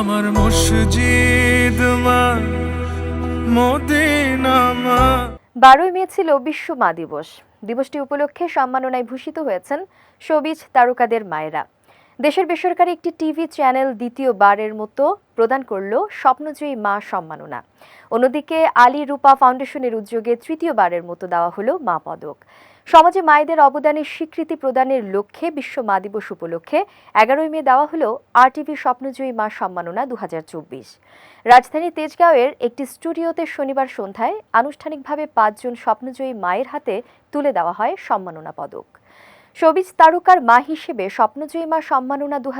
আমার মসজিদ বারোই মে ছিল বিশ্ব মা দিবস। দিবসটি উপলক্ষে সম্মাননায় ভূষিত হয়েছেন শোবিজ তারকাদের মায়েরা। দেশের বেসরকারি একটি টিভি চ্যানেল দ্বিতীয়বারের মতো প্রদান করল স্বপ্নজয়ী মা সম্মাননা। অন্যদিকে আলী রূপা ফাউন্ডেশনের উদ্যোগে তৃতীয়বারের মতো দেওয়া হলো মা পদক। সমাজে মায়েদের অবদানের স্বীকৃতি প্রদানের লক্ষ্যে বিশ্ব মা দিবস উপলক্ষে এগারোই মে দেওয়া হল আরটিভি স্বপ্নজয়ী মা সম্মাননা দুহাজার চব্বিশ। রাজধানী তেজগাঁওয়ের একটি স্টুডিওতে শনিবার সন্ধ্যায় আনুষ্ঠানিকভাবে পাঁচজন স্বপ্নজয়ী মায়ের হাতে তুলে দেওয়া হয় সম্মাননা পদক। শোবিজ তারকার মা হিসেবে স্বপ্নজয়ী মা সম্মাননা দু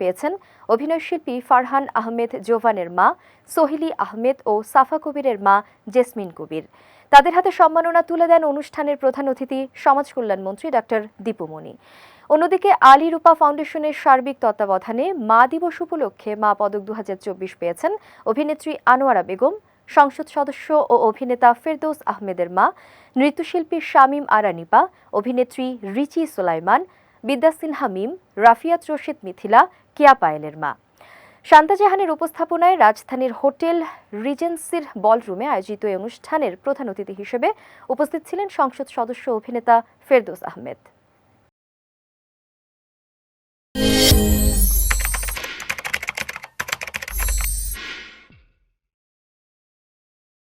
পেয়েছেন। অভিনয়শিল্পী ফারহান আহমেদ জোভানের মা, সোহিলি আহমেদ ও সাফা কবিরের মা জেসমিন কবির। তাদের হাতে সম্মাননা তুলে দেন অনুষ্ঠানের প্রধান অতিথি, সমাজ কল্যাণমন্ত্রী ডাক্তার দীপুমণি অন্যদিকে আলী রূপা ফাউন্ডেশনের সার্বিক তত্ত্বাবধানে মা দিবস উপলক্ষে মা পদক দু হাজার চব্বিশ পেয়েছেন। অভিনেত্রী আনোয়ারা বেগম সংসদ সদস্য ও অভিনেতা ফেরদৌস আহমেদের মা, নৃত্যশিল্পী শামীম আরানিপা, অভিনেত্রী রিচি সোলাইমান, বিদ্যা সিনহা মিম, রাফিয়াত রশিদ মিথিলা, কিয়া পায়েলের মা। শান্তাজাহানের উপস্থাপনায় রাজধানীর হোটেল রিজেন্সির বলরুমে আয়োজিত এই অনুষ্ঠানের প্রধান অতিথি হিসেবে উপস্থিত ছিলেন সংসদ সদস্য অভিনেতা ফেরদৌস আহমেদ।